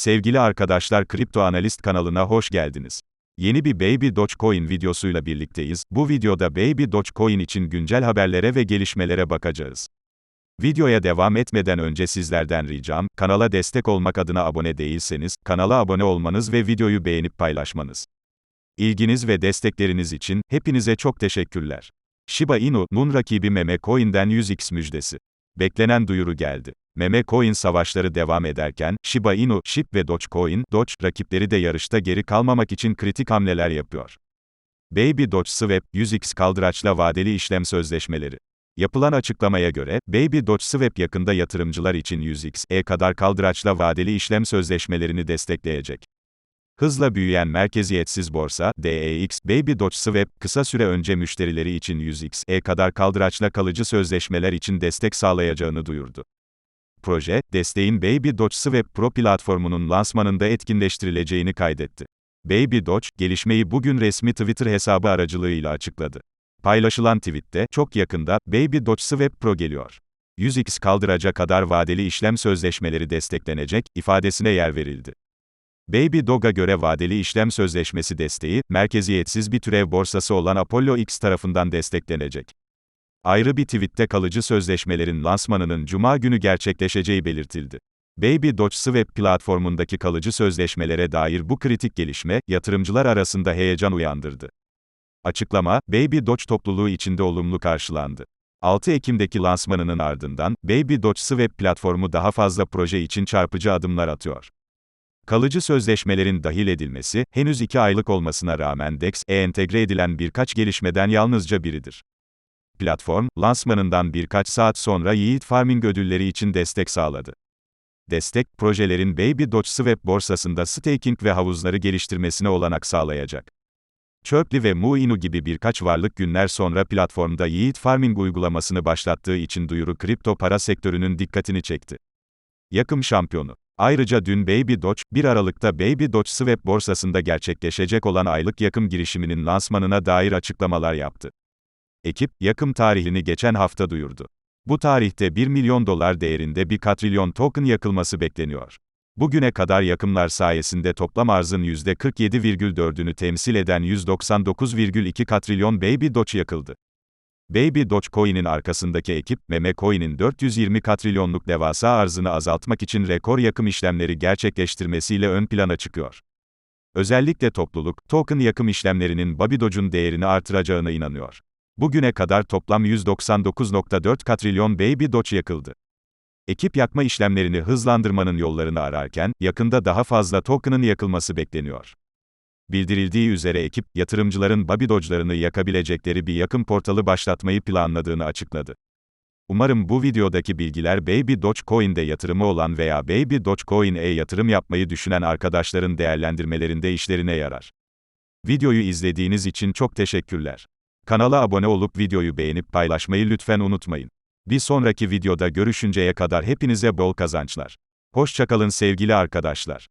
Sevgili arkadaşlar Kripto Analist kanalına hoş geldiniz. Yeni bir Baby Dogecoin videosuyla birlikteyiz. Bu videoda Baby Dogecoin için güncel haberlere ve gelişmelere bakacağız. Videoya devam etmeden önce sizlerden ricam, kanala destek olmak adına abone değilseniz, kanala abone olmanız ve videoyu beğenip paylaşmanız. İlginiz ve destekleriniz için, hepinize çok teşekkürler. Shiba Inu'nun rakibi Meme Coin'den 100x müjdesi. Beklenen duyuru geldi. Meme Coin savaşları devam ederken, Shiba Inu, SHIB ve Dogecoin, Doge, rakipleri de yarışta geri kalmamak için kritik hamleler yapıyor. Baby Doge Swap, 100x kaldıraçla vadeli işlem sözleşmeleri. Yapılan açıklamaya göre, Baby Doge Swap yakında yatırımcılar için 100x kadar kaldıraçla vadeli işlem sözleşmelerini destekleyecek. Hızla büyüyen merkeziyetsiz borsa, DEX, Baby Doge Swap, kısa süre önce müşterileri için 100x kadar kaldıraçla kalıcı sözleşmeler için destek sağlayacağını duyurdu. Proje, desteğin Baby Doge Swap Pro platformunun lansmanında etkinleştirileceğini kaydetti. Baby Doge, gelişmeyi bugün resmi Twitter hesabı aracılığıyla açıkladı. Paylaşılan tweette, çok yakında, Baby Doge Swap Pro geliyor. 100x kaldıraca kadar vadeli işlem sözleşmeleri desteklenecek, ifadesine yer verildi. Baby Doge'a göre vadeli işlem sözleşmesi desteği, merkeziyetsiz bir türev borsası olan Apollo X tarafından desteklenecek. Ayrı bir tweette kalıcı sözleşmelerin lansmanının cuma günü gerçekleşeceği belirtildi. Baby Doge Swap platformundaki kalıcı sözleşmelere dair bu kritik gelişme, yatırımcılar arasında heyecan uyandırdı. Açıklama, Baby Doge topluluğu içinde olumlu karşılandı. 6 Ekim'deki lansmanının ardından, Baby Doge Swap platformu daha fazla proje için çarpıcı adımlar atıyor. Kalıcı sözleşmelerin dahil edilmesi, henüz 2 aylık olmasına rağmen DEX'e entegre edilen birkaç gelişmeden yalnızca biridir. Platform, lansmanından birkaç saat sonra Yiğit Farming ödülleri için destek sağladı. Destek, projelerin Baby Doge Swap borsasında staking ve havuzları geliştirmesine olanak sağlayacak. Chirply ve Muinu gibi birkaç varlık günler sonra platformda Yiğit Farming uygulamasını başlattığı için duyuru kripto para sektörünün dikkatini çekti. Yakım şampiyonu. Ayrıca dün Baby Doge, 1 Aralık'ta Baby Doge Swap borsasında gerçekleşecek olan aylık yakım girişiminin lansmanına dair açıklamalar yaptı. Ekip, yakım tarihini geçen hafta duyurdu. Bu tarihte 1 milyon dolar değerinde bir katrilyon token yakılması bekleniyor. Bugüne kadar yakımlar sayesinde toplam arzın %47,4'ünü temsil eden 199,2 katrilyon Baby Doge yakıldı. Baby Dogecoin'in arkasındaki ekip, Meme Coin'in 420 katrilyonluk devasa arzını azaltmak için rekor yakım işlemleri gerçekleştirmesiyle ön plana çıkıyor. Özellikle topluluk, token yakım işlemlerinin Baby Doge'un değerini artıracağına inanıyor. Bugüne kadar toplam 199.4 katrilyon Baby Doge yakıldı. Ekip yakma işlemlerini hızlandırmanın yollarını ararken, yakında daha fazla token'ın yakılması bekleniyor. Bildirildiği üzere ekip, yatırımcıların Baby Doge'larını yakabilecekleri bir yakın portalı başlatmayı planladığını açıkladı. Umarım bu videodaki bilgiler Baby Dogecoin'de yatırımı olan veya Baby Dogecoin'e yatırım yapmayı düşünen arkadaşların değerlendirmelerinde işlerine yarar. Videoyu izlediğiniz için çok teşekkürler. Kanala abone olup videoyu beğenip paylaşmayı lütfen unutmayın. Bir sonraki videoda görüşünceye kadar hepinize bol kazançlar. Hoşçakalın sevgili arkadaşlar.